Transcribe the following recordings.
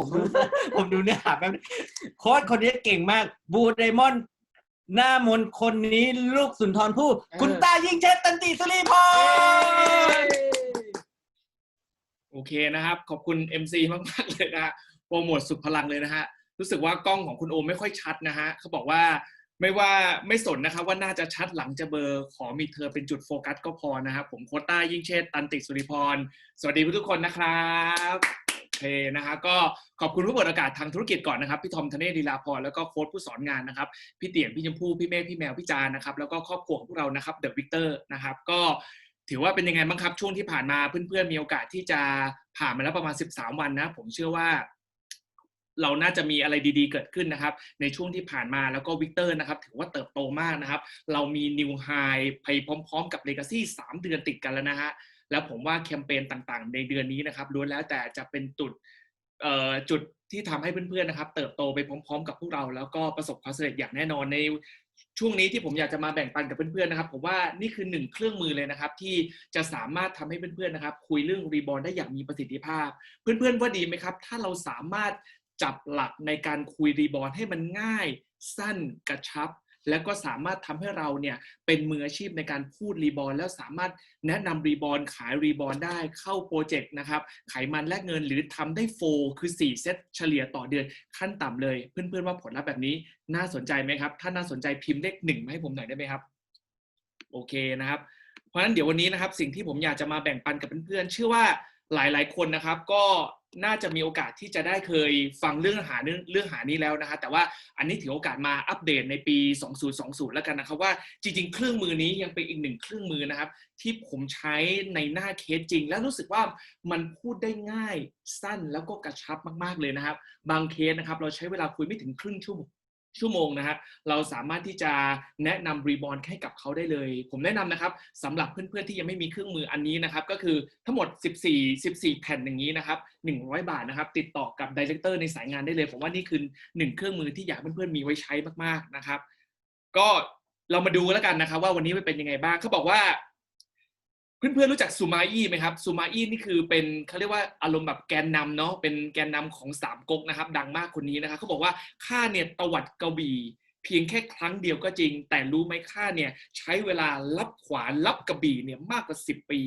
ผมดูผมดูเนื้อหาแป๊บนึงโค้ชคนนี้เก่งมาก บูไดมอนด์หน้ามนต์คนนี้ลูกสุนทรภู่คุณตายิ่งเชษตันติสุริพรโอเคนะครับ ขอบคุณ MC มากๆเลยนะฮะโปรโมทสุดพลังเลยนะฮะ รู้สึกว่ากล้องของคุณโอมไม่ค่อยชัดนะฮะเขาบอกว่าไม่ว่าไม่สนนะครับว่าน่าจะชัดหลังจะเบลอร์ขอมีเธอเป็นจุดโฟกัสก็พอนะครับผมโควต้ายิ่งเชษตันติสุริพร สวัสดีทุกคนนะครับโอ เคนะฮะก็ขอบคุณผู้เปิดโอกาสทางธุรกิจก่อนนะครับ พี่ทอมธเนศดีลาพรแล้วก็โค้ชผู้สอนงานนะครับ พี่เตี่ยงพี่ชมพู่พี่เมฆพี่แมวพี่จานะครับ แล้วก็ครอบครัวของพวกเรานะครับเดอะวิกเตอร์นะครับ ก็ถือว่าเป็นยังไงบ้างครับช่วงที่ผ่านมาเพื่อนๆมีโอกาสที่จะผ่านมาแล้วประมาณ 13 วันนะ ผมเชื่อว่า เราน่าจะมีอะไรดีๆ เกิดขึ้นนะครับ ในช่วงที่ผ่านมาแล้วก็วิกเตอร์นะครับ ถือว่าเติบโตมากนะครับ เรามีนิวไฮไปพร้อม ๆ กับเลกาซี่3เดือนติดกันแล้วนะฮะ แล้วผมว่าแคมเปญต่างๆ ในเดือนนี้นะครับล้วนแล้วแต่จะเป็นจุดจุดที่ทำให้เพื่อนๆนะครับ เติบโตไปพร้อม ๆ กับพวกเรา แล้วก็ประสบความสำเร็จอย่างแน่นอนในช่วงนี้ที่ผมอยากจะมาแบ่งปันกับเพื่อนๆนะครับผมว่านี่คือหนึ่งเครื่องมือเลยนะครับ ที่จะสามารถทำให้เพื่อนๆนะครับ คุยเรื่องรีบอลได้อย่างมีประสิทธิภาพ เพื่อนๆว่าดีไหมครับ ถ้าเราสามารถจับหลักในการคุยรีบอลให้มันง่าย สั้นกระชับ แล้วก็สามารถทำให้เราเนี่ยเป็นมืออาชีพในการพูดรีบอลแล้วสามารถแนะนำรีบอลขายรีบอลได้เข้าโปรเจกต์นะครับไขมันแลกเงินหรือทำได้โฟคือ 4 เซตเฉลี่ยต่อเดือนขั้นต่ำเลย เพื่อนๆว่าผลลัพธ์แบบนี้น่าสนใจไหมครับ ถ้าน่าสนใจพิมพ์เลขหนึ่งมาให้ผมหน่อยได้ไหมครับโอเคนะครับเพราะฉะนั้นเดี๋ยววันนี้นะครับสิ่งที่ผมอยากจะมาแบ่งปันกับเพื่อนๆเชื่อว่าหลายๆคนนะครับ ก็ น่าจะมีโอกาสที่จะได้เคยฟังเรื่องหาเรื่องเรื่องหานี้แล้วนะฮะแต่ว่าอันนี้ถือโอกาสมาอัปเดตในปี 2020 แล้วกันนะครับว่าจริง ๆ เครื่องมือนี้ยังเป็นอีกหนึ่งเครื่องมือนะครับ ที่ผมใช้ในหน้าเคสจริง แล้วรู้สึกว่ามันพูดได้ง่ายสั้นแล้วก็กระชับมากๆเลยนะครับ บางเคสนะครับ เราใช้เวลาคุยไม่ถึงครึ่งชั่วโมง ชั่วโมงนะครับเราสามารถที่จะแนะนำรีบอลให้กับเขาได้เลย ผมแนะนำนะครับสำหรับเพื่อนๆที่ยังไม่มีเครื่องมืออันนี้นะครับ ก็คือทั้งหมด 14 14 แผ่นอย่างนี้นะครับ 100 บาทนะครับ ติดต่อกับดีเลกเตอร์ในสายงานได้เลย ผมว่านี่คือหนึ่งเครื่องมือที่อยากเพื่อนๆมีไว้ใช้มากๆนะครับ ก็เรามาดูแล้วกันนะครับ ว่าวันนี้เป็นยังไงบ้างเขาบอกว่า เพื่อนๆรู้จักซูมาอี้ไหมครับซูมาอี้นี่คือเป็นเขาเรียกว่าอารมณ์แบบแกนนำเนาะเป็นแกนนำของสามก๊กนะครับ ดังมากคนนี้นะครับเขาบอกว่าข้าเนี่ยตวัดกระบี่เพียงแค่ครั้งเดียวก็จริง แต่รู้ไหมข้าเนี่ยใช้เวลารับขวานรับกระบี่เนี่ยมากกว่า 10 ปี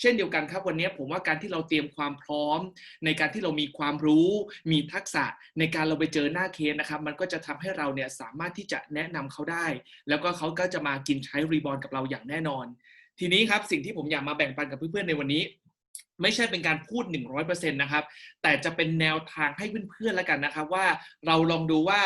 เช่นเดียวกันครับวันนี้ผมว่าการที่เราเตรียมความพร้อม ในการที่เรามีความรู้ มีทักษะในการเราไปเจอหน้าเคสนะครับ มันก็จะทำให้เราเนี่ยสามารถที่จะแนะนำเขาได้ แล้วก็เขาก็จะมากินใช้รีบอลกับเราอย่างแน่นอน ทีนี้ครับสิ่งที่ผมอยากมาแบ่งปันกับเพื่อนๆในวันนี้ ไม่ใช่เป็นการพูด 100%นะครับ แต่จะเป็นแนวทางให้เพื่อนๆแล้วกันนะครับ ว่าเราลองดูว่า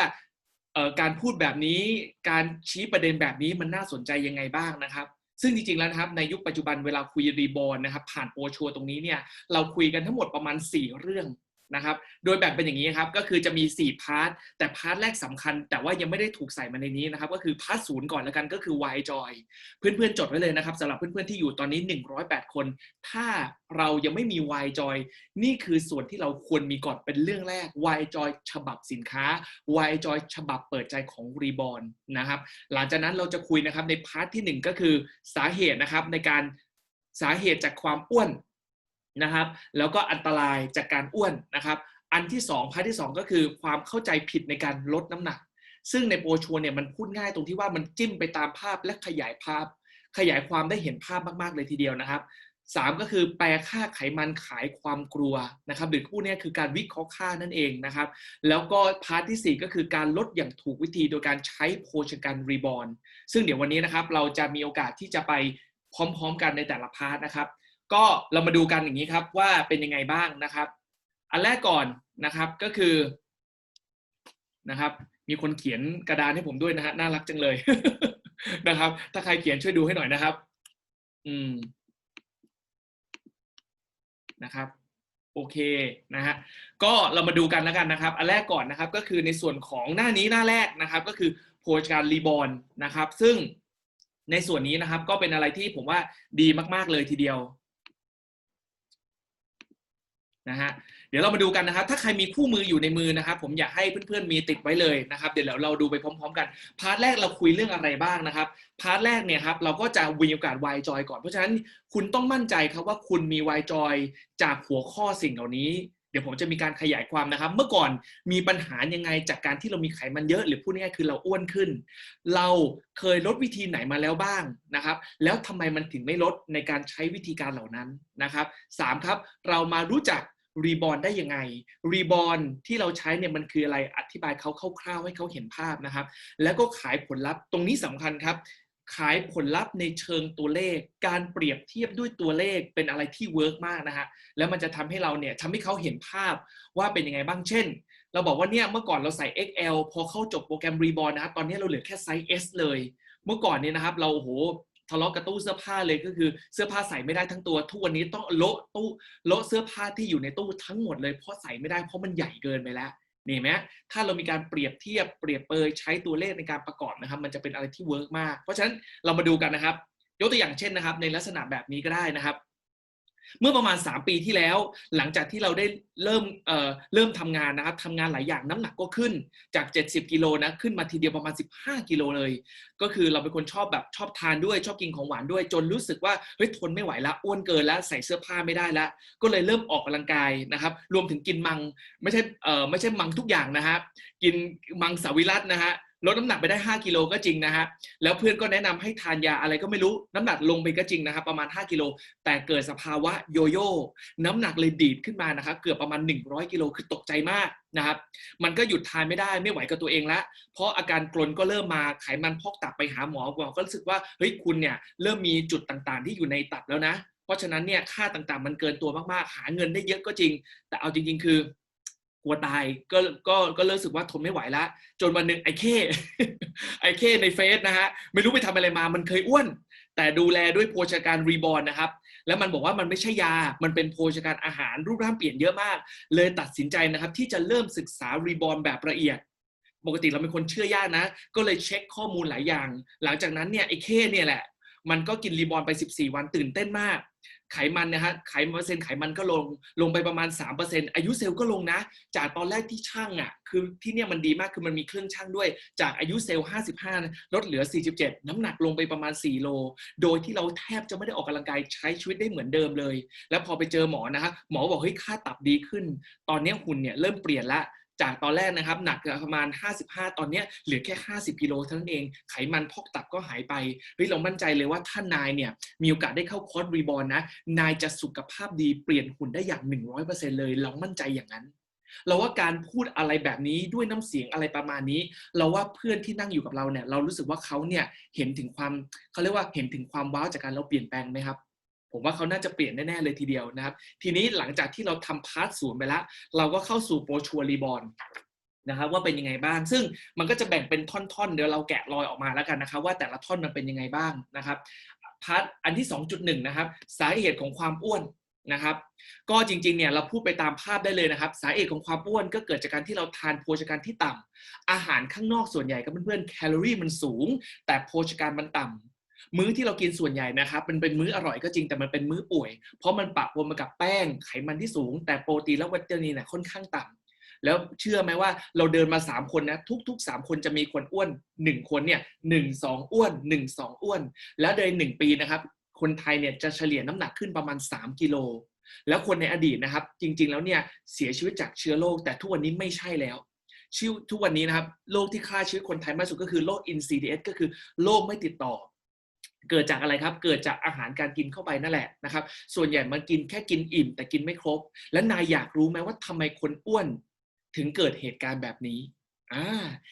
การพูดแบบนี้การชี้ประเด็นแบบนี้มันน่าสนใจยังไงบ้างนะครับซึ่งจริงๆ แล้วนะครับในยุคปัจจุบันเวลาคุยรีบอลนะครับผ่านโปรชัวร์ตรงนี้เนี่ยเราคุยกันทั้งหมดประมาณ 4 เรื่อง นะครับ โดยแบ่งเป็นอย่างนี้ครับ ก็คือจะมี 4 พาร์ท แต่พาร์ทแรกสำคัญ แต่ว่ายังไม่ได้ถูกใส่มาในนี้นะครับ ก็คือพาร์ทศูนย์ก่อนแล้วกันก็คือ Y Joy เพื่อนๆ จดไว้เลยนะครับสำหรับเพื่อนๆ ที่อยู่ตอนนี้ 108 คน ถ้าเรายังไม่มี Y Joy นี่คือส่วนที่เราควรมีก่อนเป็นเรื่องแรก Y Joy ฉบับสินค้า Y Joy ฉบับเปิดใจของรีบอลนะครับ หลังจากนั้นเราจะคุยนะครับในพาร์ทที่หนึ่งก็คือสาเหตุนะครับในการสาเหตุจากความอ้วน นะครับ แล้วก็อันตรายจากการอ้วนนะครับ อันที่สองพาร์ทที่สองก็คือความเข้าใจผิดในการลดน้ำหนัก ซึ่งในโปรชัวร์เนี่ยมันพูดง่ายตรงที่ว่ามันจิ้มไปตามภาพและขยายภาพ ขยายความได้เห็นภาพมากๆเลยทีเดียวนะครับสามก็คือแปลค่าไขมันขายความกลัวนะครับหรือพูดเนี่ยคือการวิเคราะห์ค่านั่นเองนะครับแล้วก็พาร์ทที่ 4 ก็คือการลดอย่างถูกวิธีโดยการใช้โภชนการรีบอลซึ่งเดี๋ยววันนี้นะครับเราจะมีโอกาสที่จะไปพร้อม ๆ กันในแต่ละพาร์ทนะครับ ก็เรามาดูกันอย่างนี้ครับว่าเป็นยังไงบ้างนะครับ อันแรกก่อนนะครับก็คือนะครับ มีคนเขียนกระดานให้ผมด้วยนะฮะน่ารักจังเลยนะครับ ถ้าใครเขียนช่วยดูให้หน่อยนะครับ อืมนะครับโอเคนะฮะก็เรามาดูกันแล้วกันนะครับ อันแรกก่อนนะครับก็คือในส่วนของหน้านี้หน้าแรกนะครับ ก็คือโพชการรีบอลนะครับ ซึ่งในส่วนนี้นะครับก็เป็นอะไรที่ผมว่าดีมาก ๆ เลยทีเดียว นะฮะเดี๋ยวเรามาดูกันนะครับ ถ้าใครมีคู่มืออยู่ในมือนะครับ ผมอยากให้เพื่อนๆมีติดไว้เลยนะครับ เดี๋ยวเราดูไปพร้อม ๆ กัน พาร์ทแรกเราคุยเรื่องอะไรบ้างนะครับ พาร์ทแรกเนี่ยครับเราก็จะมีโอกาสวายจอยก่อน เพราะฉะนั้นคุณต้องมั่นใจครับว่าคุณมีวายจอยจากหัวข้อสิ่งเหล่านี้ เดี๋ยวผมจะมีการขยายความนะครับ เมื่อก่อนมีปัญหายังไงจากการที่เรามีไขมันเยอะ หรือพูดง่ายๆคือเราอ้วนขึ้น เราเคยลดวิธีไหนมาแล้วบ้างนะครับ แล้วทำไมมันถึงไม่ลดในการใช้วิธีการเหล่านั้นนะครับสามครับ เรามารู้จัก รีบอ n ได้ยังไงรีบอ n ที่เราใช้เนี่ยมันคืออะไรอธิบายเขาคร่าวๆให้เขาเห็นภาพนะครับ แล้วก็ขายผลลัพธ์ตรงนี้สำคัญครับ ขายผลลัพธ์ในเชิงตัวเลข การเปรียบเทียบด้วยตัวเลขเป็นอะไรที่เวิร์กมากนะฮะแล้วมันจะทำให้เราเนี่ยทำให้เขาเห็นภาพว่าเป็นยังไงบ้างเช่นเราบอกว่าเนี่ยเมื่อก่อนเราใส่ XL พอเข้าจบโปรแกรมรีบอ n นะครับตอนนี้เราเหลือแค่ไซส์ S เลย เมื่อก่อนเนี่ยนะครับเราโอ้โห ทะเลาะกับตู้เสื้อผ้าเลยก็คือเสื้อผ้าใส่ไม่ได้ทั้งตัว ทุกวันนี้ต้องโละตู้โละเสื้อผ้าที่อยู่ในตู้ทั้งหมดเลยเพราะใส่ไม่ได้เพราะมันใหญ่เกินไปแล้วนี่ไหมถ้าเรามีการเปรียบเทียบเปรียบเปยใช้ตัวเลขในการประกอบนะครับ มันจะเป็นอะไรที่เวิร์กมาก เพราะฉะนั้นเรามาดูกันนะครับ ยกตัวอย่างเช่นนะครับ ในลักษณะแบบนี้ก็ได้นะครับ เมื่อประมาณ 3 ปีที่แล้ว หลังจากที่เราได้เริ่มเอ่อเริ่มทำงานนะครับทำงานหลายอย่างน้ำหนักก็ขึ้นจาก 70 กิโลนะขึ้นมาทีเดียวประมาณ 15 กิโลเลย ก็คือเราเป็นคนชอบแบบชอบทานด้วยชอบกินของหวานด้วย จนรู้สึกว่าเฮ้ยทนไม่ไหวละอ้วนเกินแล้วใส่เสื้อผ้าไม่ได้ล้วก็เลยเริ่มออกกำลังกายนะครับ รวมถึงกินมังไม่ใช่เอ่อไม่ใช่มังทุกอย่างนะครับกินมังสวิรัตนะฮะ ลดน้ำหนักไปได้ 5 กิโลก็จริงนะฮะแล้วเพื่อนก็แนะนำให้ทานยาอะไรก็ไม่รู้น้ำหนักลงไปก็จริงนะครับประมาณ 5 กิโล แต่เกิดสภาวะโยโย่น้ำหนักเลยดีดขึ้นมานะครับเกือบประมาณ 100 กิโลคือตกใจมากนะครับมันก็หยุดทานไม่ได้ไม่ไหวกับตัวเองละเพราะอาการกรนก็เริ่มมาไขมันพอกตับไปหาหมอหมอก็รู้สึกว่าเฮ้ยคุณเนี่ยเริ่มมีจุดต่างๆ ที่อยู่ในตับแล้วนะ เพราะฉะนั้นเนี่ยค่าต่างๆ มันเกินตัวมากๆ หาเงินได้เยอะก็จริง แต่เอาจริง ๆ คือ กลัวตายก็ก็ก็รู้สึกว่าทนไม่ไหวละจนวันหนึ่งไอ้เข้ไอ้เข้ในเฟซนะฮะไม่รู้ไปทำอะไรมามันเคยอ้วน แต่ดูแลด้วยโภชาการรีบอ n นะครับ แล้วมันบอกว่ามันไม่ใช่ยา มันเป็นโภชาการอาหารรูปร่างเปลี่ยนเยอะมาก เลยตัดสินใจนะครับ ที่จะเริ่มศึกษารีบอ n แบบละเอียดปกติเราเป็นคนเชื่อยากนะ ก็เลยเช็คข้อมูลหลายอย่าง หลังจากนั้นเนี่ยไอ้เข้เนี่ยแหละ มันก็กินรีบอ n ไป 14 วันตื่นเต้นมาก ไขมันนะฮะไขมันเปอร์เซ็นต์ไขมันก็ลงลงไปประมาณ 3%อายุเซลล์ก็ลงนะ จากตอนแรกที่ช่างอะคือที่เนี่ยมันดีมากคือมันมีเครื่องช่างด้วย จากอายุเซลล์ 55 ลดเหลือ 47 น้ำหนักลงไปประมาณ 4 โล โดยที่เราแทบจะไม่ได้ออกกำลังกายใช้ชีวิตได้เหมือนเดิมเลย แล้วพอไปเจอหมอนะฮะหมอบอกเฮ้ยค่าตับดีขึ้น ตอนนี้หุ่นเนี่ยเริ่มเปลี่ยนละ จากตอนแรกนะครับ หนักประมาณ 55 ตอนนี้เหลือแค่ 50 กิโลเท่านั้นเอง ไขมันพอกตับก็หายไปเฮ้ยเรามั่นใจเลยว่าถ้านายเนี่ยมีโอกาสได้เข้าคอร์สรีบอ n นะ นายจะสุขภาพดีเปลี่ยนหุ่นได้อย่าง 100%เลย เรามั่นใจอย่างนั้นเราว่าการพูดอะไรแบบนี้ด้วยน้ำเสียงอะไรประมาณนี้ เราว่าเพื่อนที่นั่งอยู่กับเราเนี่ย เรารู้สึกว่าเขาเนี่ยเห็นถึงความเขาเรียกว่าเห็นถึงความว้าวจากการเราเปลี่ยนแปลงไหมครับ ผมว่าเขาน่าจะเปลี่ยนแน่ ๆ เลยทีเดียวนะครับ ทีนี้หลังจากที่เราทำพาร์ทศูนย์ไปแล้ว เราก็เข้าสู่โปรชัวรีบอ n นะครับว่าเป็นยังไงบ้าง ซึ่งมันก็จะแบ่งเป็นท่อน ๆ เดี๋ยวเราแกะรอยออกมาแล้วกันนะครับ ว่าแต่ละท่อนมันเป็นยังไงบ้างนะครับพาร์ทอันที่ 2.1 นะครับ สาเหตุของความอ้วนนะครับ ก็จริงๆเนี่ยเราพูดไปตามภาพได้เลยนะครับ สาเหตุของความอ้วนก็เกิดจากการที่เราทานโภชนาการที่ต่ำอาหารข้างนอกส่วนใหญ่กับเพื่อนๆแคลอรี่มันสูง แต่โภชนาการมันต่ำ มื้อที่เรากินส่วนใหญ่นะครับมันเป็นมื้ออร่อยก็จริงแต่มันเป็นมื้อป่วย เพราะมันปะปนมากับแป้งไขมันที่สูง แต่โปรตีนและวิตามินเนี่ยค่อนข้างต่ำแล้วเชื่อไหมว่าเราเดินมา 3 คนนะทุก ๆ 3 คนจะมีคนอ้วน 1 คนเนี่ยหนึ่งสองอ้วน1 2 อ้วน แล้วโดย1ปีนะครับ คนไทยเนี่ยจะเฉลี่ยน้ำหนักขึ้นประมาณ 3 กิโลแล้วคนในอดีตนะครับ จริง ๆ แล้วเนี่ยเสียชีวิตจากเชื้อโรคแต่ทุกวันนี้ไม่ใช่แล้วชื่อทุกวันนี้นะครับโรคที่ฆ่าชีวิตคนไทยมากสุดก็คือโรค NCDS ก็คือโรคไม่ติดต่อ เกิดจากอะไรครับ เกิดจากอาหารการกินเข้าไปนั่นแหละนะครับ ส่วนใหญ่มันกินแค่กินอิ่ม แต่กินไม่ครบ และนายอยากรู้ไหมว่าทำไมคนอ้วนถึงเกิดเหตุการณ์แบบนี้อ่า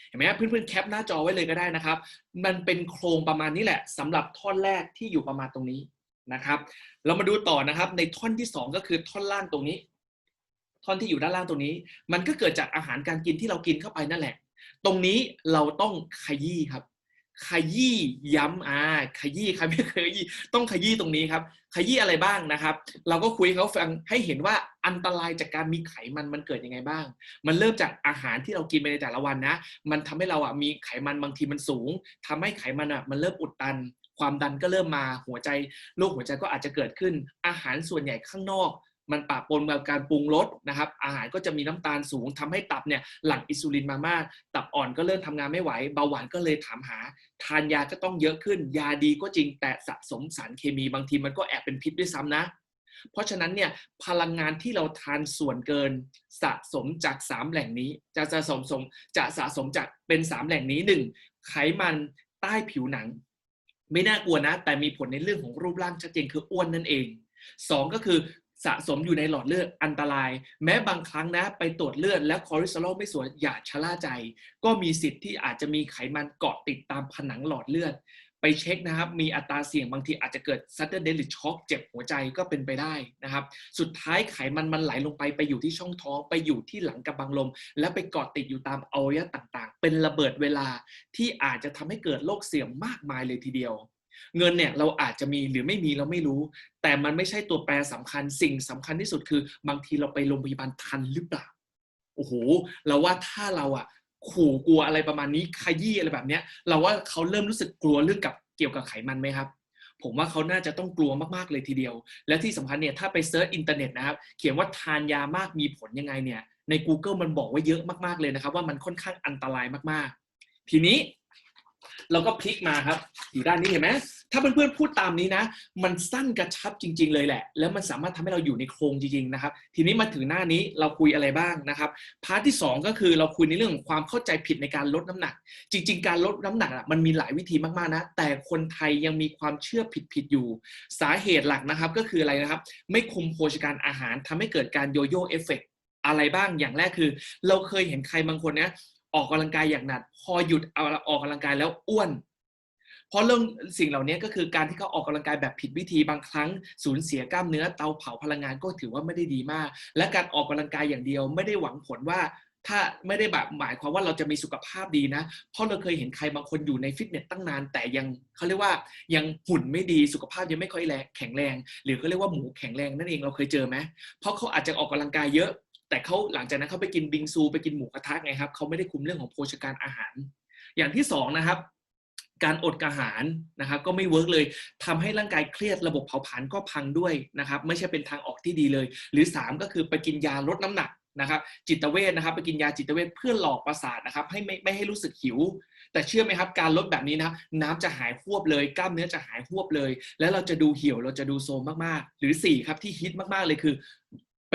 เห็นไหมครับเพื่อนๆแคปหน้าจอไว้เลยก็ได้นะครับ มันเป็นโครงประมาณนี้แหละสำหรับท่อนแรกที่อยู่ประมาณตรงนี้นะครับ เรามาดูต่อนะครับ ในท่อนที่สองก็คือท่อนล่างตรงนี้ ท่อนที่อยู่ด้านล่างตรงนี้ มันก็เกิดจากอาหารการกินที่เรากินเข้าไปนั่นแหละ ตรงนี้เราต้องขยี้ครับ ขยี้ย้ำอ่าขยี้ครับไม่เคยขยี้ต้องขยี้ตรงนี้ครับ ขยี้อะไรบ้างนะครับ เราก็คุยเขาฟังให้เห็นว่าอันตรายจากการมีไขมันมันเกิดยังไงบ้าง มันเริ่มจากอาหารที่เรากินไปในแต่ละวันนะ มันทำให้เราอะมีไขมันบางทีมันสูงทำให้ไขมันอะมันเริ่มอุดตัน ความดันก็เริ่มมาหัวใจโรคหัวใจก็อาจจะเกิดขึ้น อาหารส่วนใหญ่ข้างนอก มันปะปนกับการปรุงรสนะครับ อาหารก็จะมีน้ำตาลสูงทำให้ตับเนี่ยหลั่งอินซูลินมามาก ตับอ่อนก็เริ่มทำงานไม่ไหว เบาหวานก็เลยถามหา ทานยาก็ต้องเยอะขึ้น ยาดีก็จริงแต่สะสมสารเคมีบางทีมันก็แอบเป็นพิษด้วยซ้ำนะ เพราะฉะนั้นเนี่ยพลังงานที่เราทานส่วนเกิน สะสมจากสามแหล่งนี้ จะสะสมสมจะสะสมจากเป็นสามแหล่งนี้หนึ่งไขมันใต้ผิวหนัง ไม่น่ากลัวนะ แต่มีผลในเรื่องของรูปร่างชัดเจนคืออ้วนนั่นเองสองก็คือ สะสมอยู่ในหลอดเลือดอันตราย แม้บางครั้งนะ ไปตรวจเลือดแล้วคอเลสเตอรอลไม่สวยอย่าชะล่าใจ ก็มีสิทธิ์ที่อาจจะมีไขมันเกาะติดตามผนังหลอดเลือด ไปเช็คนะครับ มีอัตราเสี่ยงบางทีอาจจะเกิด sudden death หรือช็อกเจ็บหัวใจก็เป็นไปได้นะครับ สุดท้ายไขมันมันไหลลงไปไปอยู่ที่ช่องท้อง ไปอยู่ที่หลังกระบังลม แล้วไปเกาะติดอยู่ตามอวัยวะต่างๆ เป็นระเบิดเวลาที่อาจจะทำให้เกิดโรคเสี่ยงมากมายเลยทีเดียว เงินเนี่ยเราอาจจะมีหรือไม่มีเราไม่รู้ แต่มันไม่ใช่ตัวแปรสำคัญสิ่งสำคัญที่สุดคือ บางทีเราไปโรงพยาบาลทันหรือเปล่าโอ้โหเราว่าถ้าเราอะขู่กลัวอะไรประมาณนี้ขยี้อะไรแบบเนี้ย เราว่าเขาเริ่มรู้สึกกลัวเรื่องกับเกี่ยวกับไขมันไหมครับ ผมว่าเขาน่าจะต้องกลัวมากๆเลยทีเดียว และที่สำคัญเนี่ยถ้าไปเซิร์ชอินเทอร์เน็ตนะครับ เขียนว่าทานยามากมีผลยังไงเนี่ยใน Google มันบอกไว้เยอะมากๆเลยนะครับ ว่ามันค่อนข้างอันตรายมากๆ ทีนี้ เราก็พลิกมาครับ อยู่ด้านนี้เห็นไหมถ้าเพื่อนๆพูดตามนี้นะ มันสั้นกระชับจริง ๆ เลยแหละ แล้วมันสามารถทำให้เราอยู่ในโครงจริงๆนะครับ ทีนี้มาถึงหน้านี้เราคุยอะไรบ้างนะครับ พาร์ทที่สองก็คือเราคุยในเรื่องของความเข้าใจผิดในการลดน้ำหนัก จริง ๆ การลดน้ำหนักมันมีหลายวิธีมากๆนะ แต่คนไทยยังมีความเชื่อผิดๆอยู่ สาเหตุหลักนะครับก็คืออะไรนะครับ ไม่คุมโภชการอาหารทำให้เกิดการโยโย่เอฟเฟกต์อะไรบ้างอย่างแรกคือ เราเคยเห็นใครบางคนนะ ออกกำลังกายอย่างหนัก พอหยุดเอาออกกำลังกายแล้วอ้วน เพราะเรื่องสิ่งเหล่านี้ก็คือการที่เขาออกกำลังกายแบบผิดวิธีบางครั้งสูญเสียกล้ามเนื้อเตาเผาพลังงานก็ถือว่าไม่ได้ดีมาก และการออกกำลังกายอย่างเดียว ไม่ได้หวังผลว่าถ้าไม่ได้แบบหมายความว่าเราจะมีสุขภาพดีนะ เพราะเราเคยเห็นใครบางคนอยู่ในฟิตเนสตั้งนาน แต่ยังเขาเรียกว่ายังหุ่นไม่ดีสุขภาพยังไม่ค่อยแรงแข็งแรง หรือเขาเรียกว่าหมูแข็งแรงนั่นเองเราเคยเจอไหมเพราะเขาอาจจะออกกำลังกายเยอะ แต่เขาหลังจากนั้นเขาไปกินบิงซูไปกินหมูกระทะไงครับเขาไม่ได้คุมเรื่องของโภชการอาหาร อย่างที่สองนะครับการอดอาหารนะครับก็ไม่เวิร์กเลยทำให้ร่างกายเครียดระบบเผาผลาญก็พังด้วยนะครับไม่ใช่เป็นทางออกที่ดีเลย หรือ 3 ก็คือไปกินยาลดน้ำหนักนะครับจิตเวชนะครับไปกินยาจิตเวชเพื่อหลอกประสาทนะครับให้ไม่ไม่ให้รู้สึกหิว แต่เชื่อไหมครับการลดแบบนี้นะครับน้ำจะหายหวบเลย กล้ามเนื้อจะหายหวบเลย แล้วเราจะดูเหี่ยวเราจะดูโซมมากๆ หรือ4ครับที่ฮิตมากๆเลยคือ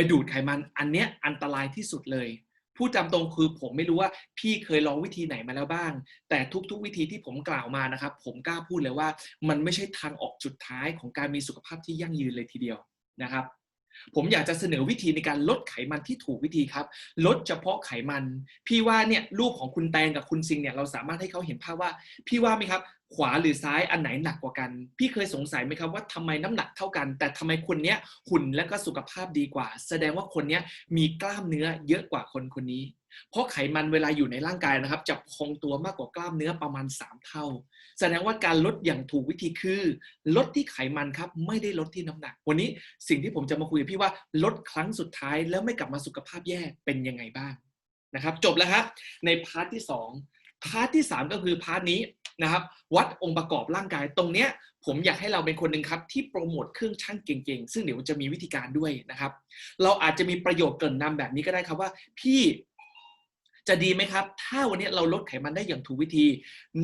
ไปดูดไขมันอันเนี้ยอันตรายที่สุดเลยพูดจำตรงคือผมไม่รู้ว่าพี่เคยลองวิธีไหนมาแล้วบ้าง แต่ทุกๆวิธีที่ผมกล่าวมานะครับ ผมกล้าพูดเลยว่า มันไม่ใช่ทางออกจุดท้ายของการมีสุขภาพที่ยั่งยืนเลยทีเดียวนะครับ ผมอยากจะเสนอวิธีในการลดไขมันที่ถูกวิธีครับ ลดเฉพาะไขมัน พี่ว่าเนี่ยรูปของคุณแตงกับคุณซิงเนี่ยเราสามารถให้เขาเห็นภาพว่า พี่ว่าไหมครับ ขวาหรือซ้ายอันไหนหนักกว่ากัน พี่เคยสงสัยไหมครับว่าทำไมน้ำหนักเท่ากัน แต่ทำไมคนเนี้ยหุ่นและก็สุขภาพดีกว่า แสดงว่าคนเนี้ยมีกล้ามเนื้อเยอะกว่าคนคนนี้ เพราะไขมันเวลาอยู่ในร่างกายนะครับ จะคงตัวมากกว่ากล้ามเนื้อประมาณ 3 เท่า แสดงว่าการลดอย่างถูกวิธีคือ ลดที่ไขมันครับ ไม่ได้ลดที่น้ำหนัก วันนี้สิ่งที่ผมจะมาคุยกับพี่ว่าลดครั้งสุดท้ายแล้วไม่กลับมาสุขภาพแย่เป็นยังไงบ้างนะครับ จบแล้วครับในพาร์ทที่ 2 พาร์ทที่ 3 ก็คือพาร์ทนี้นะครับ วัดองค์ประกอบร่างกายตรงเนี้ยผมอยากให้เราเป็นคนหนึ่งครับ ที่โปรโมทเครื่องช่างเก่งๆ ซึ่งเดี๋ยวจะมีวิธีการด้วยนะครับ เราอาจจะมีประโยคเกินนำแบบนี้ก็ได้ครับว่า พี่ จะดีไหมครับ ถ้าวันนี้เราลดไขมันได้อย่างถูกวิธี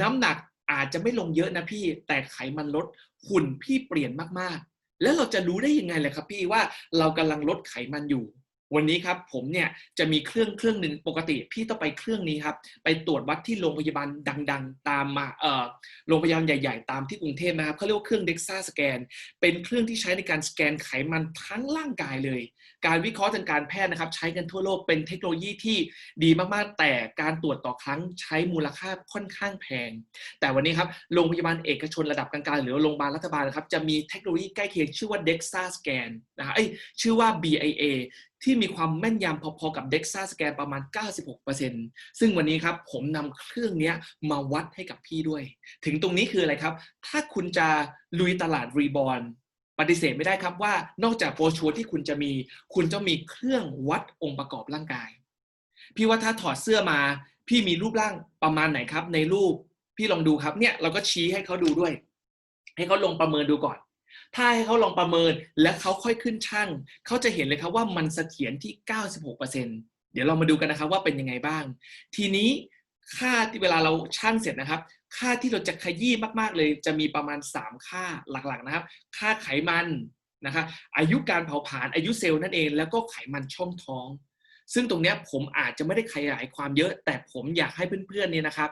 น้ำหนักอาจจะไม่ลงเยอะนะพี่ แต่ไขมันลดหุ่นพี่เปลี่ยนมากๆ แล้วเราจะรู้ได้ยังไงเลยครับพี่ว่าเรากำลังลดไขมันอยู่ วันนี้ครับผมเนี่ยจะมีเครื่องเครื่องหนึ่งปกติ พี่ต้องไปเครื่องนี้ครับไปตรวจวัดที่โรงพยาบาลดัง ๆ ตามมาเอ่อโรงพยาบาลใหญ่ๆ ตามที่กรุงเทพนะครับเขาเรียกว่าเครื่อง DEXA สแกน เป็นเครื่องที่ใช้ในการสแกนไขมันทั้งร่างกายเลย การวิเคราะห์ทางการแพทย์นะครับ ใช้กันทั่วโลกเป็นเทคโนโลยีที่ดีมากๆ แต่การตรวจต่อครั้งใช้มูลค่าค่อนข้างแพง แต่วันนี้ครับโรงพยาบาลเอกชนระดับกลางๆ หรือโรงพยาบาลรัฐบาลนะครับจะมีเทคโนโลยีใกล้เคียงชื่อว่า DEXA Scan นะฮะเอ้ชื่อว่า BIA ที่มีความแม่นยำพอๆกับ DEXA Scan ประมาณ 96%ซึ่งวันนี้ครับผมนำเครื่องนี้มาวัดให้กับพี่ด้วย ถึงตรงนี้คืออะไรครับ ถ้าคุณจะลุยตลาดรีบอ r ปฏิเสธไม่ได้ครับว่านอกจากโปรชัวร์ที่คุณจะมี คุณจะมีเครื่องวัดองค์ประกอบร่างกาย พี่ว่าถ้าถอดเสื้อมา พี่มีรูปร่างประมาณไหนครับ ในรูปพี่ลองดูครับเนี่ยเราก็ชี้ให้เขาดูด้วย ให้เขาลงประเมินดูก่อน ถ้าให้เขาลองประเมินและเขาค่อยขึ้นช่างเขาจะเห็นเลยครับว่ามันเสถียรที่ 96%เดี๋ยวเรามาดูกันนะครับว่าเป็นยังไงบ้าง ทีนี้ค่าที่เวลาเราช่างเสร็จนะครับ ค่าที่เราจะขยี้มากๆ เลยจะมีประมาณ 3 ค่าหลักๆนะครับ ค่าไขมันนะคะอายุการเผาผลาญอายุเซลล์นั่นเอง แล้วก็ไขมันช่องท้อง ซึ่งตรงนี้ผมอาจจะไม่ได้ขยายความเยอะ แต่ผมอยากให้เพื่อนๆเนี่ยนะครับ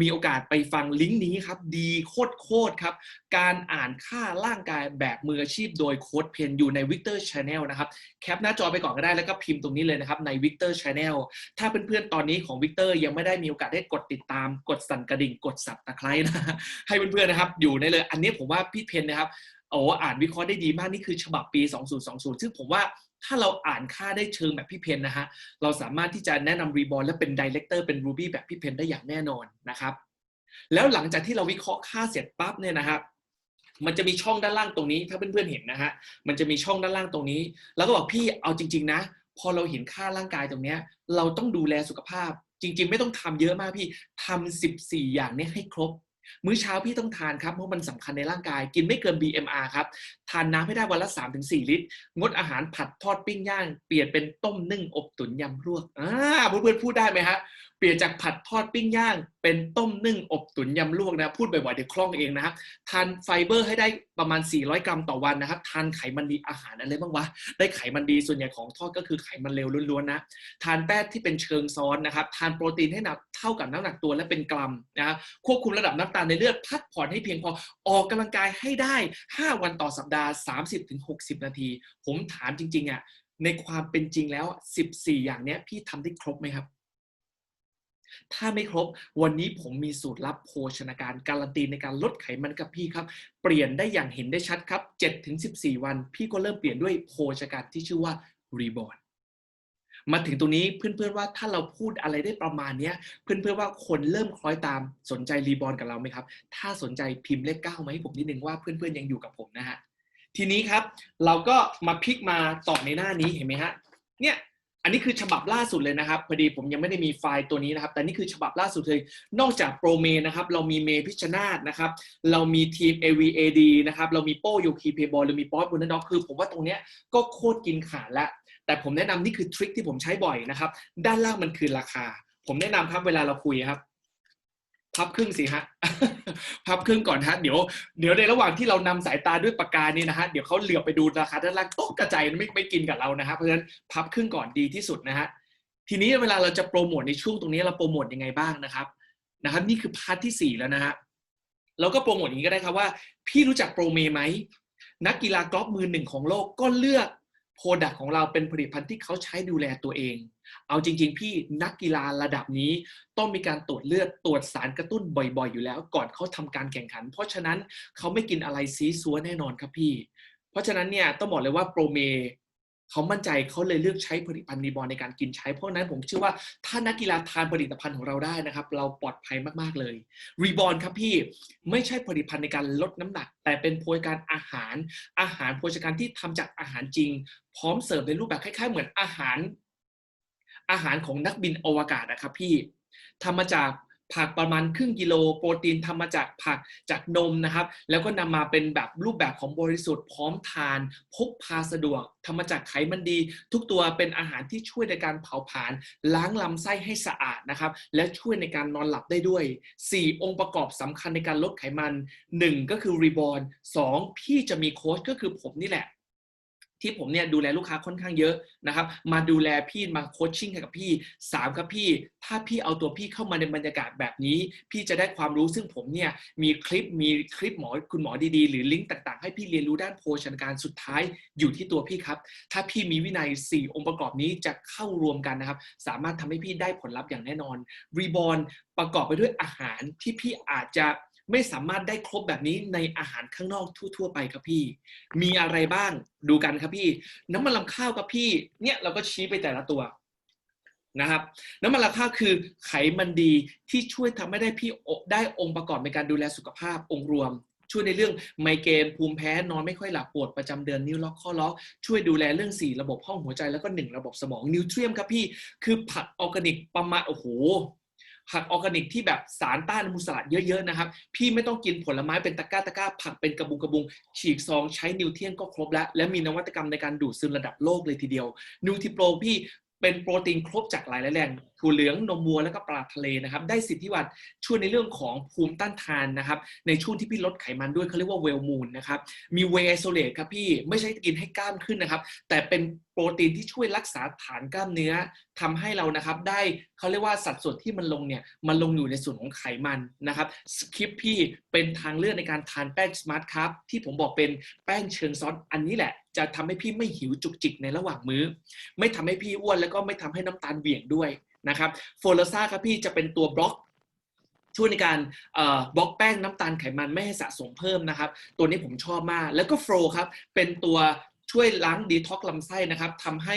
มีโอกาสไปฟังลิงก์นี้ครับ ดีโคตรโคตรครับ การอ่านค่าร่างกายแบบมืออาชีพโดยโค้ดเพนอยู่ใน Victor Channel นะครับ แคปหน้าจอไปก่อนก็ได้แล้วก็พิมพ์ตรงนี้เลยนะครับใน Victor Channel ถ้าเพื่อนๆตอนนี้ของ Victor ยังไม่ได้มีโอกาสได้กดติดตาม กดสั่นกระดิ่งกดสับตะไคร้นะให้เพื่อนๆนะครับ อยู่ในเลย อันนี้ผมว่าพี่เพนนะครับโอ้อ่านวิเคราะห์ได้ดีมากนี่คือฉบับปี 2020 ซึ่งผมว่า ถ้าเราอ่านค่าได้เชิงแบบพี่เพนนะฮะ เราสามารถที่จะแนะนำรีบอลและเป็นดีเลกเตอร์เป็น Ruby แบบพี่เพนได้อย่างแน่นอนนะครับ แล้วหลังจากที่เราวิเคราะห์ค่าเสร็จปั๊บเนี่ยนะครับมันจะมีช่องด้านล่างตรงนี้ ถ้าเพื่อนๆเห็นนะฮะ มันจะมีช่องด้านล่างตรงนี้ แล้วก็บอกพี่เอาจริง ๆ นะ พอเราเห็นค่าร่างกายตรงเนี้ยเราต้องดูแลสุขภาพ จริง ๆ ไม่ต้องทำเยอะมากพี่ทำ14 อย่างนี้ให้ครบ มื้อเช้าพี่ต้องทานครับเพราะมันสำคัญในร่างกาย กินไม่เกิน BMR ครับ ทานน้ำให้ได้วันละ 3-4 ลิตร งดอาหารผัดทอดปิ้งย่าง เปลี่ยนเป็นต้มนึ่งอบตุ๋นยำลวกอ่าเพื่อนๆพูดได้ไหมฮะเปลี่ยนจากผัดทอดปิ้งย่าง เป็นต้มนึ่งอบตุ๋นยำลวกนะ พูดบ่อยๆเดี๋ยวคล่องเองนะครับทานไฟเบอร์ให้ได้ประมาณ 400 กรัมต่อวันนะครับ ทานไขมันดีอาหารอะไรบ้างวะ ได้ไขมันดีส่วนใหญ่ของทอดก็คือไขมันเร็วล้วนๆนะ ทานแป้งที่เป็นเชิงซ้อนนะครับ ทานโปรตีนให้หนักเท่ากับน้ำหนักตัวและเป็นกรัมนะครับควบคุมระดับน้ำตาลในเลือดพักผ่อนให้เพียงพอออกกำลังกายให้ได้ 5 วันต่อสัปดาห์ 30-60 นาที ผมถามจริงๆอะในความเป็นจริงแล้ว 14 อย่างเนี้ยพี่ทำได้ครบไหมครับ ถ้าไม่ครบ วันนี้ผมมีสูตรลับโภชนาการการันตีในการลดไขมันกับพี่ครับ เปลี่ยนได้อย่างเห็นได้ชัดครับ 7-14 วัน พี่ก็เริ่มเปลี่ยนด้วยโภชนาการที่ชื่อว่ารีบอ r มาถึงตรงนี้เพื่อนๆว่าถ้าเราพูดอะไรได้ประมาณนี้เพื่อนๆว่าคนเริ่มคล้อยตามสนใจรีบอ r กับเราไหมครับ ถ้าสนใจพิมพ์เลขเก้ามาให้ผมนิดนึงว่าเพื่อนๆยังอยู่กับผมนะฮะทีนี้ครับเราก็มาพลิกมาต่อในหน้านี้เห็นไหมฮะเนี่ยอันนี้คือฉบับล่าสุดเลยนะครับพอดีผมยังไม่ได้มีไฟล์ตัวนี้นะครับ แต่นี่คือฉบับล่าสุดเลย นอกจากโปรเมนะครับ เรามีเมพิชนาธนะครับ เรามีทีม AVAD นะครับ เรามีโป้โยคีเพย์บอลเรามีป๊อตบุนด็อกคือ ผมว่าตรงเนี้ยก็โคตรกินขาดแล้ว แต่ผมแนะนำนี่คือทริคที่ผมใช้บ่อยนะครับ ด้านล่างมันคือราคา ผมแนะนำครับเวลาเราคุยครับ พับครึ่งสิฮะ พับครึ่งก่อนฮะ เดี๋ยว เดี๋ยวในระหว่างที่เรานำสายตาด้วยปากกานี่นะฮะ เดี๋ยวเขาเหลือบไปดูราคาด้านล่างตกกระจายไม่ไม่กินกับเรานะฮะ เพราะฉะนั้นพับครึ่งก่อนดีที่สุดนะฮะ ทีนี้เวลาเราจะโปรโมทในช่วงตรงนี้เราโปรโมทยังไงบ้างนะครับ นะครับ นี่คือพาร์ทที่สี่แล้วนะฮะ เราก็โปรโมทอย่างนี้ก็ได้ครับว่า พี่รู้จักโปรเมไหมนักกีฬากอล์ฟมือหนึ่งของโลกก็เลือก โปรดักของเราเป็นผลิตภัณฑ์ที่เขาใช้ดูแลตัวเอง เอาจริง ๆ พี่นักกีฬาระดับนี้ต้องมีการตรวจเลือดตรวจสารกระตุ้นบ่อยๆ อยู่แล้ว ก่อนเขาทำการแข่งขัน เพราะฉะนั้นเขาไม่กินอะไรซีซัวแน่นอนครับพี่ เพราะฉะนั้นเนี่ยต้องบอกเลยว่าโปรเม เขามั่นใจเขาเลยเลือกใช้ผลิตภัณฑ์รีบอลในการกินใช้เพราะนั้นผมเชื่อว่าถ้านักกีฬาทานผลิตภัณฑ์ของเราได้นะครับ เราปลอดภัยมากๆเลยรีบอลครับพี่ไม่ใช่ผลิตภัณฑ์ในการลดน้ำหนัก แต่เป็นโภชการอาหาร อาหารโภชการที่ทำจากอาหารจริง พร้อมเสิร์ฟในรูปแบบคล้าย ๆ เหมือนอาหาร อาหารของนักบินอวกาศนะครับพี่ทำมาจาก ผักประมาณครึ่งกิโลโปรตีนทำมาจากผักจากนมนะครับ แล้วก็นำมาเป็นแบบรูปแบบของบริสุทธิ์พร้อมทาน พกพาสะดวกทำมาจากไขมันดี ทุกตัวเป็นอาหารที่ช่วยในการเผาผลาญล้างลำไส้ให้สะอาดนะครับ และช่วยในการนอนหลับได้ด้วย 4 องค์ประกอบสำคัญในการลดไขมัน 1 ก็คือรีบอ r 2พี่จะมีโค้ชก็คือผมนี่แหละ ที่ผมเนี่ยดูแลลูกค้าค่อนข้างเยอะนะครับ มาดูแลพี่มาโคชชิ่งกับพี่สามครับพี่ ถ้าพี่เอาตัวพี่เข้ามาในบรรยากาศแบบนี้ พี่จะได้ความรู้ซึ่งผมเนี่ยมีคลิปมีคลิปหมอคุณหมอดีๆ หรือลิงก์ต่างๆ ให้พี่เรียนรู้ด้านโภชนาการสุดท้ายอยู่ที่ตัวพี่ครับ ถ้าพี่มีวินัย 4 องค์ประกอบนี้จะเข้ารวมกันนะครับ สามารถทำให้พี่ได้ผลลัพธ์อย่างแน่นอนรีบอ r ประกอบไปด้วยอาหารที่พี่อาจจะ ไม่สามารถได้ครบแบบนี้ในอาหารข้างนอกทั่ว ๆ ไปครับพี่ มีอะไรบ้างดูกันครับพี่ น้ำมันลำข้าวครับพี่ เนี่ยเราก็ชี้ไปแต่ละตัวนะครับน้ำมันลำข้าวคือไขมันดีที่ช่วยทำให้ได้พี่ได้องค์ประกอบในการดูแลสุขภาพองค์รวม ช่วยในเรื่องไมเกรนภูมิแพ้นอนไม่ค่อยหลับปวดประจำเดือนนิ้วล็อกข้อล็อกช่วยดูแลเรื่อง 4 ระบบห้องหัวใจแล้วก็ 1 ระบบสมองนิวเทรียมครับพี่ คือผักออร์แกนิกประมาณโอ้โห ผักออร์แกนิกที่แบบสารต้านอนุมูลอิสระเยอะๆนะครับ พี่ไม่ต้องกินผลไม้เป็นตะกร้าตะกร้า ผักเป็นกระบุงกระบุง ฉีกซองใช้นิวเทียนก็ครบแล้ว และมีนวัตกรรมในการดูดซึมระดับโลกเลยทีเดียว นิวทิโปรพี่ เป็นโปรตีนครบจากหลายแหล่งถั่วเหลืองนมวัวแล้วก็ปลาทะเลนะครับได้สิทธิวัตช่วยในเรื่องของภูมิต้านทานนะครับในช่วงที่พี่ลดไขมันด้วยเขาเรียกว่าเวลมูนนะครับมีเวไอโซเลตครับพี่ไม่ใช่กินให้กล้ามขึ้นนะครับ แต่เป็นโปรตีนที่ช่วยรักษาฐานกล้ามเนื้อทำให้เรานะครับได้เขาเรียกว่าสัดส่วนที่มันลงเนี่ยมันลงอยู่ในส่วนของไขมันนะครับสคิปพี่เป็นทางเลือกในการทานแป้งสมาร์ทครับที่ผมบอกเป็นแป้งเชิงซ้อนอันนี้แหละ จะทำให้พี่ไม่หิวจุกจิกในระหว่างมื้อ ไม่ทำให้พี่อ้วนแล้วก็ไม่ทำให้น้ำตาลเหวี่ยงด้วยนะครับโฟลซ่าครับพี่จะเป็นตัวบล็อกช่วยในการบล็อกแป้งน้ำตาลไขมันไม่ให้สะสมเพิ่มนะครับ ตัวนี้ผมชอบมาก แล้วก็โฟลครับเป็นตัวช่วยล้างดีท็อกลำไส้นะครับทำให้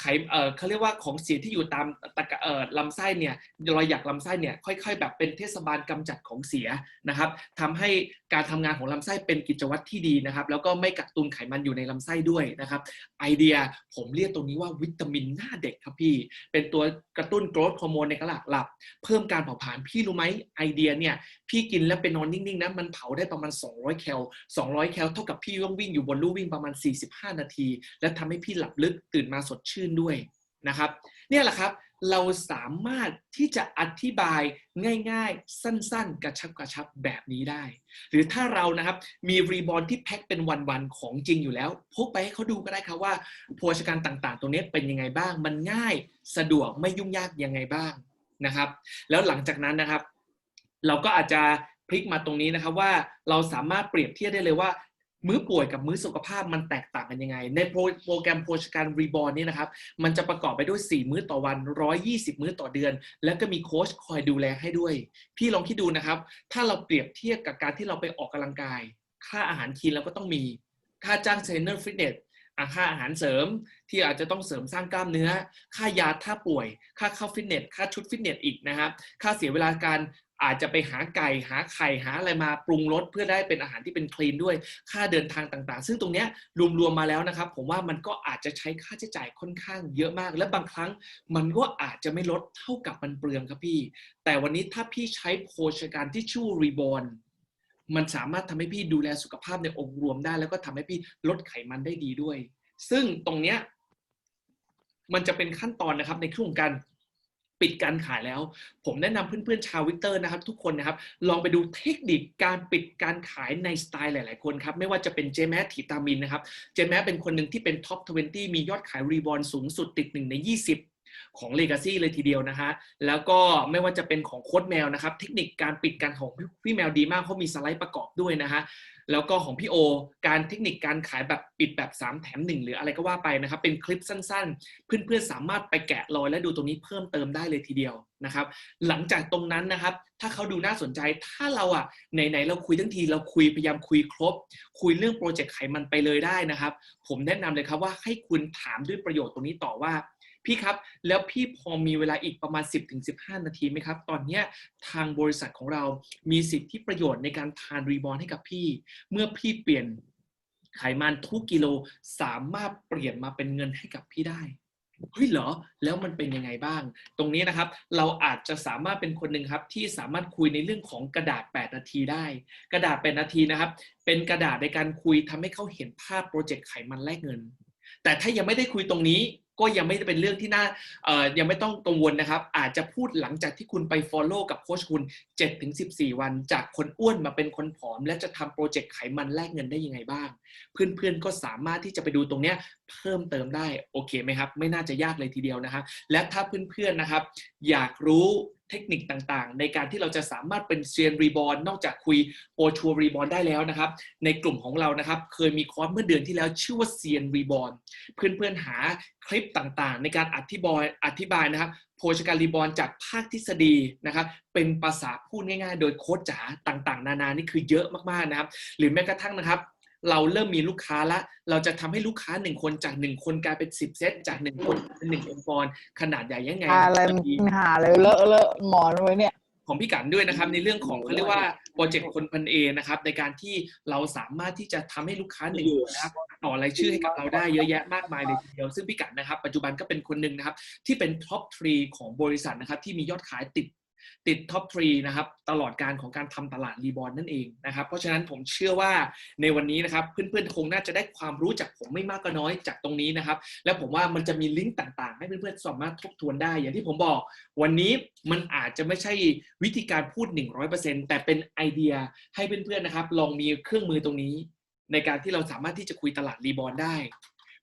ไขเอ่เขาเรียกว่าของเสียที่อยู่ตามตะกเออลำไส้เนี่ยรอยหยักลำไส้เนี่ยค่อย ๆ แบบเป็นเทศบาลกำจัดของเสียนะครับทำให้การทำงานของลำไส้เป็นกิจวัตรที่ดีนะครับ แล้วก็ไม่กักตุนไขมันอยู่ในลำไส้ด้วยนะครับ ไอเดียผมเรียกตรงนี้ว่าวิตามินหน้าเด็กครับพี่ เป็นตัวกระตุ้นโกรทฮอร์โมนในกระหลักหลับ เพิ่มการเผาผลาญพี่รู้ไหมไอเดียเนี่ยพี่กินแล้วไปนอนนิ่งๆนะมันเผาได้ประมาณ 200 แคล 200 แคลเท่ากับพี่ต้องวิ่งอยู่บนลู่วิ่งประมาณ 45 นาที และทำให้พี่หลับลึกตื่นมาสดชื่นด้วยนะครับ เนี่ยแหละครับเราสามารถที่จะอธิบายง่ายๆ สั้นๆ กระชับกระชับแบบนี้ได้ หรือถ้าเรานะครับมีรีบอลที่แพ็คเป็นวันๆ ของจริงอยู่แล้ว พกไปให้เขาดูก็ได้ครับว่าโภชการต่างๆตัวนี้เป็นยังไงบ้าง มันง่ายสะดวกไม่ยุ่งยากยังไงบ้างนะครับ แล้วหลังจากนั้นนะครับ เราก็อาจจะพลิกมาตรงนี้นะครับว่าเราสามารถเปรียบเทียบได้เลยว่า มื้อป่วยกับมื้อสุขภาพมันแตกต่างกันยังไง ในโปรแกรมโภชการรีบอ n นี่นะครับ มันจะประกอบไปด้วย 4 มื้อต่อวัน 120 มื้อต่อเดือน แล้วก็มีโค้ชคอยดูแลให้ด้วย พี่ลองคิดดูนะครับ ถ้าเราเปรียบเทียบกับการที่เราไปออกกำลังกาย ค่าอาหารคีนเราก็ต้องมี ค่าจ้างเทรนเนอร์ฟิตเนสค่าอาหารเสริมที่อาจจะต้องเสริมสร้างกล้ามเนื้อ ค่ายาถ้าป่วย ค่าเข้าฟิตเนส ค่าชุดฟิตเนสอีกนะครับ ค่าเสียเวลาการ อาจจะไปหาไก่หาไข่หาอะไรมาปรุงรสเพื่อได้เป็นอาหารที่เป็นคลีนด้วยค่าเดินทางต่างๆ ซึ่งตรงนี้รวมๆมาแล้วนะครับ ผมว่ามันก็อาจจะใช้ค่าใช้จ่ายค่อนข้างเยอะมาก และบางครั้งมันก็อาจจะไม่ลดเท่ากับมันเปลืองครับพี่ แต่วันนี้ถ้าพี่ใช้โภชการที่ชื่อรีบอ n มันสามารถทำให้พี่ดูแลสุขภาพในองค์รวมได้ แล้วก็ทำให้พี่ลดไขมันได้ดีด้วย ซึ่งตรงเนี้ยมันจะเป็นขั้นตอนนะครับในช่วงของการ ปิดการขายแล้ว ผมแนะนำเพื่อนๆชาววิกเตอร์นะครับ ทุกคนนะครับ ลองไปดูเทคนิคการปิดการขายในสไตล์หลาย ๆ คนครับ ไม่ว่าจะเป็นเจแมสถีตามินนะครับ เจแมสเป็นคนหนึ่งที่เป็นท็อป 20 มียอดขายรีบอลสูงสุดติดหนึ่งใน 20ของ Legacy เลยทีเดียวนะฮะ แล้วก็ไม่ว่าจะเป็นของโค้ดแมวนะครับ เทคนิคการปิดการของพี่แมวดีมากเขาะมีสไลด์ประกอบด้วยนะฮะ แล้วก็ของพี่โอ การเทคนิคการขายแบบปิดแบบ 3 แถม 1 หรืออะไรก็ว่าไปนะครับ เป็นคลิปสั้นๆ เพื่อนๆสามารถไปแกะรอยและดูตรงนี้เพิ่มเติมได้เลยทีเดียวนะครับ หลังจากตรงนั้นนะครับ ถ้าเขาดูน่าสนใจถ้าเราอะไหนๆเราคุยทั้งทีเราคุยพยายามคุยครบ คุยเรื่องโปรเจกต์ไขมันไปเลยได้นะครับ ผมแนะนำเลยครับว่าให้คุณถามด้วยประโยชน์ตรงนี้ต่อว่า พี่ครับ แล้วพี่พอมีเวลาอีกประมาณ 10-15 นาทีไหมครับ ตอนนี้ทางบริษัทของเรามีสิทธิประโยชน์ในการทานรีบอ n ให้กับพี่ เมื่อพี่เปลี่ยนไขมันทุกกิโลสามารถเปลี่ยนมาเป็นเงินให้กับพี่ได้เฮ้ยเหรอ แล้วมันเป็นยังไงบ้าง ตรงนี้นะครับ เราอาจจะสามารถเป็นคนหนึ่งครับ ที่สามารถคุยในเรื่องของกระดาษ 8 นาทีได้ กระดาษ 8 นาทีนะครับ เป็นกระดาษในการคุยทำให้เขาเห็นภาพโปรเจกต์ไขมันแลกเงิน แต่ถ้ายังไม่ได้คุยตรงนี้ ก็ยังไม่ได้เป็นเรื่องที่น่าเอ่อยังไม่ต้องกังวลนะครับ อาจจะพูดหลังจากที่คุณไป Follow กับโค้ชคุณ 7-14 วัน จากคนอ้วนมาเป็นคนผอม และจะทำโปรเจกต์ไขมันแลกเงินได้ยังไงบ้าง เพื่อนๆก็สามารถที่จะไปดูตรงเนี้ยเพิ่มเติมได้โอเคไหมครับ ไม่น่าจะยากเลยทีเดียวนะครับและถ้าเพื่อนๆนะครับ อยากรู้ เทคนิคต่างๆ ในการที่เราจะสามารถเป็นเซียนรีบอ n นอกจากคุยโปรชัวรีบอ n ได้แล้วนะครับ ในกลุ่มของเรานะครับ เคยมีคอร์สเมื่อเดือนที่แล้วชื่อว่าเซียนรีบอ n เพื่อนๆหาคลิปต่างๆ ในการอธิบายอธิบายนะครับโภชการรีบอ n จากภาคทฤษฎีนะครับเป็นภาษาพูดง่ายๆ โดยโค้ชจ๋าต่างๆ นานานี่คือเยอะมากๆนะครับ หรือแม้กระทั่งนะครับ เราเริ่มมีลูกค้าละ เราจะทำให้ลูกค้าหนึ่งคนจากหนึ่งคนกลายเป็นสิบเซตจากหนึ่งคนเป็นหนึ่งองค์กรขนาดใหญ่ยังไงอะไรมันกินหาเลยเลอะเลอะหมอนไว้เนี่ยของพี่กันด้วยนะครับในเรื่องของเขาเรียกว่าโปรเจกต์คนพันเอนะครับในการที่เราสามารถที่จะทำให้ลูกค้าหนึ่งคนนะครับต่อรายชื่อให้กับเราได้เยอะแยะมากมายเลยทีเดียวซึ่งพี่กันนะครับ ปัจจุบันก็เป็นคนหนึ่งนะครับที่เป็นท็อปทรีของบริษัทนะครับที่มียอดขายติด ติดท็อปทรีนะครับตลอดการของการทำตลาดรีบอลนั่นเองนะครับเพราะฉะนั้นผมเชื่อว่าในวันนี้นะครับเพื่อนๆคงน่าจะได้ความรู้จากผมไม่มากก็น้อยจากตรงนี้นะครับ และผมว่ามันจะมีลิงก์ต่างๆ ให้เพื่อนๆสามารถทบทวนได้ อย่างที่ผมบอก วันนี้มันอาจจะไม่ใช่วิธีการพูด 100%แต่เป็นไอเดียให้เพื่อนๆนะครับลองมีเครื่องมือตรงนี้ ในการที่เราสามารถที่จะคุยตลาดรีบอลได้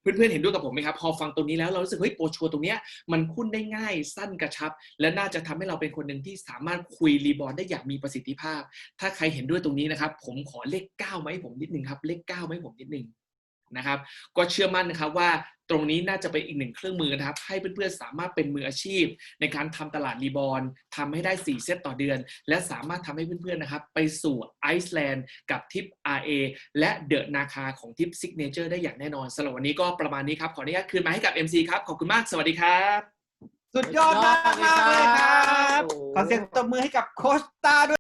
เพื่อนๆเห็นด้วยกับผมไหมครับ พอฟังตรงนี้แล้วเรารู้สึกเฮ้ยโปรชัวตรงเนี้ยมันคุ้นได้ง่ายสั้นกระชับ และน่าจะทำให้เราเป็นคนหนึ่งที่สามารถคุยรีบอลได้อย่างมีประสิทธิภาพ ถ้าใครเห็นด้วยตรงนี้นะครับ ผมขอเลข9มาไหมผมนิดนึงครับเลข9มาไหมผมนิดนึง นะครับ ก็เชื่อมั่นนะครับว่าตรงนี้น่าจะเป็นอีกหนึ่งเครื่องมือนะครับ ให้เพื่อนๆสามารถเป็นมืออาชีพ ในการทำตลาดรีบอลทำให้ได้ 4 เซตต่อเดือน และสามารถทำให้เพื่อนๆนะครับ ไปสู่ไอซ์แลนด์กับทิป RA และเดอะนาคาของทิปซิกเนเจอร์ได้อย่างแน่นอนสำหรับวันนี้ก็ประมาณนี้ครับ ขออนุญาตคืนมาให้กับ MC ครับ ขอบคุณมาก สวัสดีครับ สุดยอดมากมากๆเลยครับ ขอเสียงตบมือให้กับโคชตาด้วย